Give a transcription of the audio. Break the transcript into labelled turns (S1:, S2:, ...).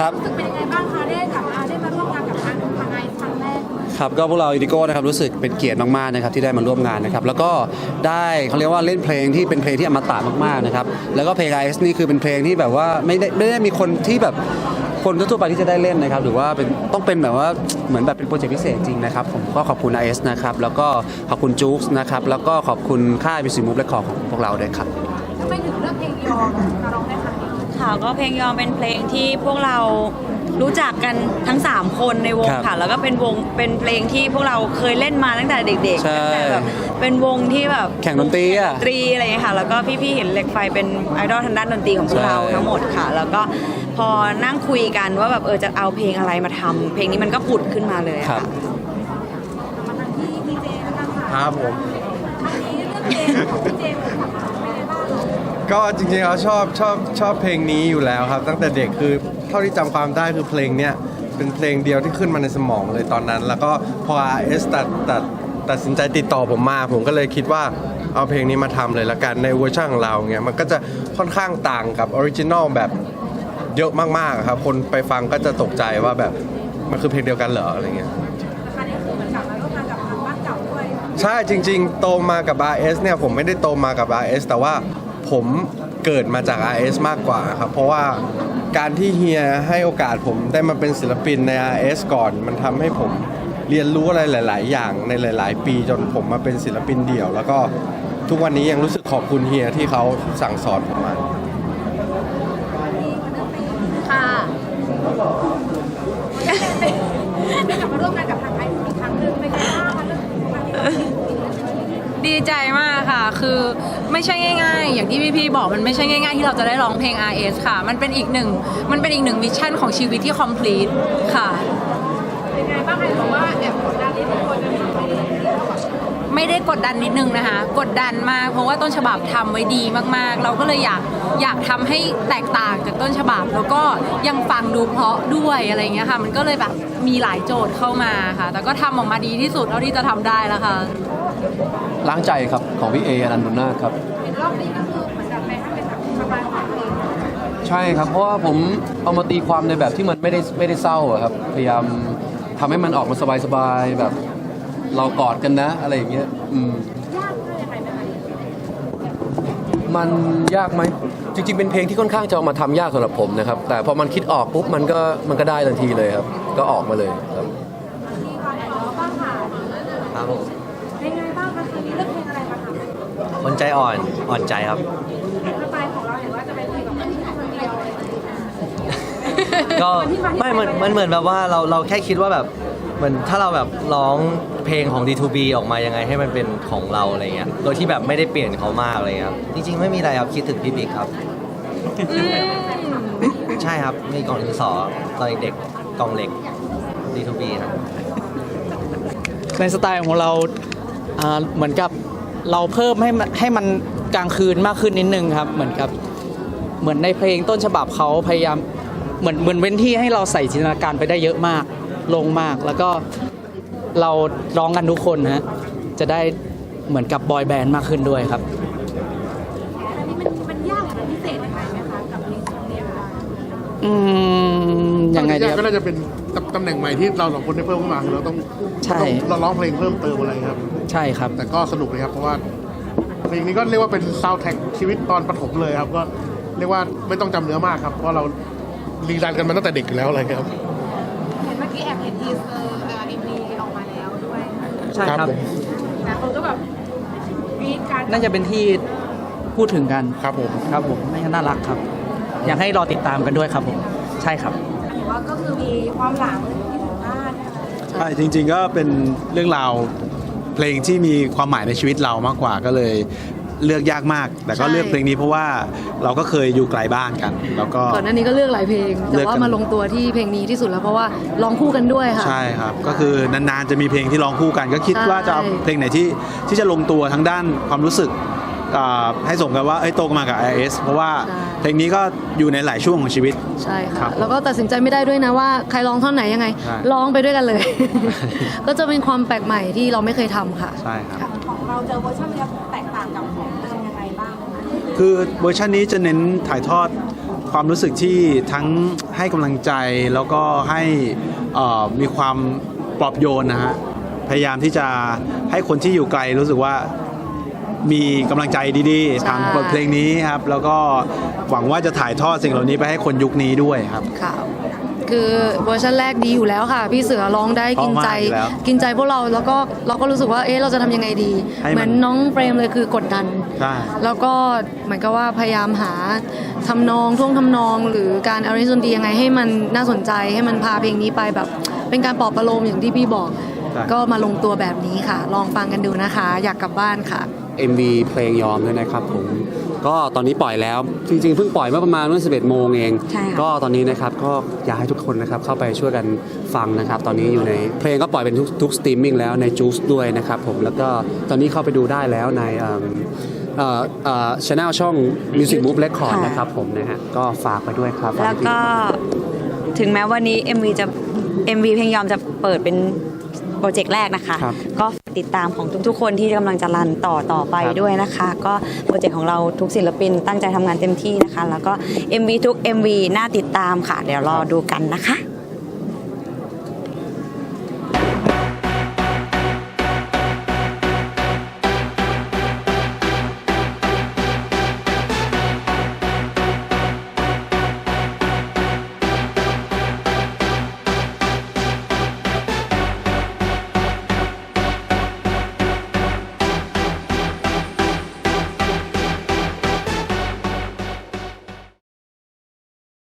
S1: ครับ
S2: รู้สึกเป็นยังไงบ้างคะได้กลับมาได้มาร่วมงานกับทางทางไอซ์ครั้งแรก
S1: ครับก็พวกเราอินดิโก้นะครับรู้สึกเป็นเกียรติมากๆนะครับที่ได้มาร่วมงานนะครับแล้วก็ได้เขาเรียกว่าเล่นเพลงที่เป็นเพลงที่อมตะมากๆนะครับแล้วก็เพลง IS นี่คือเป็นเพลงที่แบบว่าไม่ได้ไม่ได้มีคนที่แบบคนทั่วๆไปที่จะได้เล่นนะครับหรือว่าเป็นต้องเป็นแบบว่าเหมือนแบบเป็นโปรเจกต์พิเศษจริงนะครับผมก็ขอบคุณ IS นะครับแล้วก็ขอบคุณจู๊กนะครับแล้วก็ขอบคุณค่ายมิวสิกมูฟและของพวกเราด้วยครับ
S2: ทำไมถึงเลือกเพลงยอมมาร้องในครั้งนี้
S3: ค่ะ ก็เพลงยอมเป็นเพลงที่พวกเรารู้จักกันทั้ง 3 คนในวง
S1: ครับ
S3: ค่ะ แล้วก็เป็นวงเป็นเพลงที่พวกเราเคยเล่นมาตั้งแต่เด็กๆ
S1: ใช่
S3: ตั้งแต่แบบเป็นวงที่แบบ
S1: แข่งดนตรีอะ
S3: ดนตรีอะไรอย่างเงี้ยค่ะ แล้วก็พี่ๆเห็นเหล็กไฟเป็นไอดอลทางด้านดนตรีของพวกเรา
S1: ใช่
S3: ทั้งหมดค่ะ แล้วก็พอนั่งคุยกันว่าแบบเออจะเอาเพลงอะไรมาทำเพลงนี้มันก็ผุดขึ้นมาเลย
S1: ครั
S3: ค่ะ
S1: บ
S2: มาทางที่ดีเจแล้วกันค่ะ
S4: ครับผม
S2: ครั้งนี้เลือกเพลงของดีเจเป็
S4: ก็จริงๆเราชอบชอบชอบเพลงนี้อยู่แล้วครับ ตั้งแต่เด็กคือเท่าที่จำความได้คือเพลงเนี้ยเป็นเพลงเดียวที่ขึ้นมาในสมองเลยตอนนั้น แล้วก็พอ RS ตัดตัดตัดสินใจติดต่อผมมา ผมก็เลยคิดว่าเอาเพลงนี้มาทำเลยละกันในเวอร์ชันของเราเงี้ยมันก็จะค่อนข้างต่างกับออริจินอลแบบเยอะมากๆครับคนไปฟังก็จะตกใจว่าแบบมันคือเพลงเดียวกันเหรออะไรเงี้ย
S2: ครั้งนี้คือเหมือนกลับมาร่วมงานกับทางบ้านเก่าด้วย
S4: ใช่จริงๆ โตมากับ RS เนี่ยผมไม่ได้โตมากับ RS แต่ว่า ผมเกิดมาจาก RS มากกว่าครับ เพราะว่าการที่เฮียให้โอกาสผมได้มาเป็นศิลปินใน RS ก่อน มันทำให้ผมเรียนรู้อะไรหลาย ๆ อย่างในหลาย ๆ ปีจนผมมาเป็นศิลปินเดี่ยว แล้วก็ทุกวันนี้ยังรู้สึกขอบคุณเฮียที่เขาสั่งสอนผมมา
S3: ค่ะ
S2: ได้กลับมาร่วมงานกับทางไอซ์อีกครั้งหนึ่งเป็นไงบ้างคะเรื่องครั้งนี้
S5: ดีใจมากค่ะ คือไม่ใช่ง่ายๆ อย่างที่พี่ๆบอกมันไม่ใช่ง่ายๆ ที่เราจะได้ร้องเพลง RS ค่ะ มันเป็นอีกหนึ่ง มันเป็นอีกหนึ่งมิชชั่นของชีวิตที่ complete ค่ะ
S2: เป็นไงบ้างคะบอกว่าแอบกดดันนิดนึงคนจะทำไม่ได้แล้วแบบ
S5: ไม่ได้กดดันนิดนึงนะคะ กดดันมาก เพราะว่าต้นฉบับทำไว้ดีมากๆ เราก็เลยอยากอยากทำให้แตกต่างจากต้นฉบับ แล้วก็ยังฟังดูเพราะด้วยอะไรเงี้ยค่ะ มันก็เลยแบบ มีหลายโจทย์เข้ามาค่ะ แต่ก็ทำออกมาดีที่สุดเท่าที่จะทำได้แล้วค่ะ
S6: ล้างใจครับของพี่เออนันต์บุญนาคครับ
S2: เห็นรอบนี้ก็คือเหมือนกับไปให้เป็นแบบสบายของเพลง
S6: ใช่ครับ เพราะว่าผมเอามาตีความในแบบที่มันไม่ได้ไม่ได้เศร้าอะครับ พยายามทำให้มันออกมาสบายๆแบบ เรากอดกันนะอะไรอย่างเงี้ย อืม
S2: ยากเลยยังไงไหมคะ
S6: มันยากไหมจริง ๆ เป็นเพลงที่ค่อนข้างจะเอามาทำยากสำหรับผมนะครับ แต่พอมันคิดออกปุ๊บมันก็มันก็ได้ทันทีเลยครับ ก็ออกมาเลยครับ
S2: มีความพร้อมบ้างค่ะ
S7: ครับผม
S2: เป็นไงบ้างคะคืนนี้เลือกเพลงอะไรมาทำ
S7: คนใจอ่อนอ่อนใจครับ
S2: สไตล์ของเราเห็นว่าจะเป็นเพลงแบบคนเดียวอะไรอย่างเงี้ย
S7: ก็ไม่มันมันเหมือนแบบว่าเราเราแค่คิดว่าแบบ เหมือนถ้าเราแบบร้องเพลงของ D2B ออกมายังไงให้มันเป็นของเราอะไรเงี้ยโดยที่แบบไม่ได้เปลี่ยนเขามากอะไรเงี้ยครับจริง ๆ ไม่มีอะไรครับคิดถึงพี่บิ๊กครับ ใช่ครับมีกล่องดินสอตอนเด็กๆกล่องเหล็ก D2B ครับ
S8: ในสไตล์ของเราอ่าเหมือนกับเราเพิ่มให้มันให้มันกลางคืนมากขึ้นนิดนึงครับ เหมือนกับเหมือนในเพลงต้นฉบับเขาพยายามเหมือนเหมือนเว้นที่ให้เราใส่จินตนาการไปได้เยอะมาก ลงมาก แล้วก็เราร้องกันทุกคนนะฮะจะได้เหมือนกับบอยแบนด์มากขึ้นด้วยครับ
S2: อันนี้มันมันยากหรือมันพิเศษยังไงไหมคะกับเพลงชุดนี้ค่ะ
S8: อืมยังไงดีค
S9: ก็
S8: รับ
S9: น่าจะเป็นตำตำแหน่งใหม่ที่เราสองคนได้เพิ่มขึ้นมาคือเราต้อง
S8: ใช่
S9: ต้องเราร้องเพลงเพิ่มเติมอะไรครับ
S8: ใช่ครับ
S9: แต่ก็สนุกเลยครับเพราะว่าเพลงนี้ก็เรียกว่าเป็นซาวด์แท็กชีวิตตอนประถมเลยครับ ก็เรียกว่าไม่ต้องจำเนื้อมากครับ เพราะเรารีรันกันมาตั้งแต่เด็กอยู่แล้วอะไรครับ
S2: เห็นเมื่อกี้แอบเห็นทีเซอร์เอ็มวีออกมาแล้วด้วย
S8: ใช่ครับ
S9: ผม
S2: แต่คนก็แบบกรี๊ดกัน
S8: น่าจะเป็นที่พูดถึงกัน
S9: ครับผม
S8: ครับผมน่าจะน่ารักครับ อยากให้รอติดตามกันด้วยครับผม ใช่ครับ
S2: เห็นว่าก็คือมีความหลังที่ถึงบ้าน
S10: ใช่จริงๆก็เป็นเรื่องราวเพลงที่มีความหมายในชีวิตเรามากกว่าก็เลย เลือกยากมาก แต่ก็
S11: ใช่
S10: เลือกเพลงนี้เพราะว่าเราก็เคยอยู่ไกลบ้านกัน แล้วก็
S11: ก่อนหน้านี้ก็เลือกหลายเพลง
S10: เลื
S11: แต่
S10: อก
S11: ว่า
S10: กัน
S11: มาลงตัวที่เพลงนี้ที่สุดแล้วเพราะว่าร้องคู่กันด้วยค่ะ
S10: ใช่ครับ ก็คือนานๆจะมีเพลงที่ร้องคู่กัน ก็คิด
S11: ใช่
S10: ว่าจะเอาเพลงไหนที่ที่จะลงตัวทั้งด้านความรู้สึก อ่าให้สมกับว่าเอ้ยโตมากับ IS เพราะว่าเพลงนี้ก็อยู่ในหลายช่วงของชีวิต
S11: ใช่
S10: ครั
S11: ค่ะ
S10: บ
S11: แล้วก็ตัดสินใจไม่ได้ด้วยนะว่าใครร้องท่อนไหนยังไง
S10: ใช่
S11: ร้องไปด้วยกันเลย ก็จะเป็นความแปลกใหม่ที่เราไม่เคยทำค่ะ
S10: ใช่ครับ
S2: ของเราเจอเวอร์ชันนี้แตกต่างกับของเดิมยังไงบ้างคะ
S10: คือเวอร์ชันนี้จะเน้นถ่ายทอดความรู้สึกที่ทั้งให้กำลังใจแล้วก็ให้เอ่อมีความปลอบโยนนะฮะ พยายามที่จะให้คนที่อยู่ไกลรู้สึกว่า มีกำลังใจดีๆ ผ่านบทเพลงนี้ครับ แล้วก็หวังว่าจะถ่ายทอดสิ่งเหล่านี้ไปให้คนยุคนี้ด้วยครับ
S11: ค่ะ คือเวอร์ชันแรกดีอยู่แล้วค่ะ พี่เสือร้องได้กินใจ
S10: เพราะมากอยู่แล้ว
S11: กินใจพวกเราแล้วก็เราก็รู้สึกว่าเอ๊ะเราจะทำยังไงดี
S10: ให้มัน
S11: เหมือนน้องเฟรมเลยคือกดดัน
S10: ใช่
S11: แล้วก็เหมือนกับว่าพยายามหาทำนองท่วงทำนอง หรือการอาริสดนตรียังไงให้มันน่าสนใจให้มันพาเพลงนี้ไปแบบ เป็นการปลอบประโลมอย่างที่พี่บอก
S10: ใช่
S11: ก็มาลงตัวแบบนี้ค่ะ ลองฟังกันดูนะคะ อยากกลับบ้านค่ะ
S1: MV เพลงยอมด้วยนะครับผมก็ตอนนี้ปล่อยแล้วจริงๆเพิ่งปล่อยเมื่อประมาณเมื่อ11 โมงเอง
S3: ใช่ค่ะ
S1: ก็ตอนนี้นะครับก็อยากให้ทุกคนนะครับเข้าไปช่วยกันฟังนะครับ ตอนนี้อยู่ในเพลงก็ปล่อยเป็นทุกทุกสตรีมมิ่งแล้วในจูสด้วยนะครับผมแล้วก็ตอนนี้เข้าไปดูได้แล้วในเอิ่มเอ่อเอ่อช anel ช่อง Music Move Record
S3: ค่ะ
S1: นะครับผมนะฮะก็ฝากไปด้วยครับ
S3: แล้วก็ถึงแม้วันนี้ MV จะ MV เพลงยอมจะเปิดเป็น โปรเจกต์แรกนะคะ
S1: ครับ
S3: ก็ติดตามของทุกๆ คนที่กำลังจะรันต่อต่อไป
S1: ครับ
S3: ด้วยนะคะ ก็โปรเจกต์ของเราทุกศิลปินตั้งใจทำงานเต็มที่นะคะ แล้วก็ MV ทุก MV น่าติดตามค่ะ เดี๋ยวรอดูกันนะคะ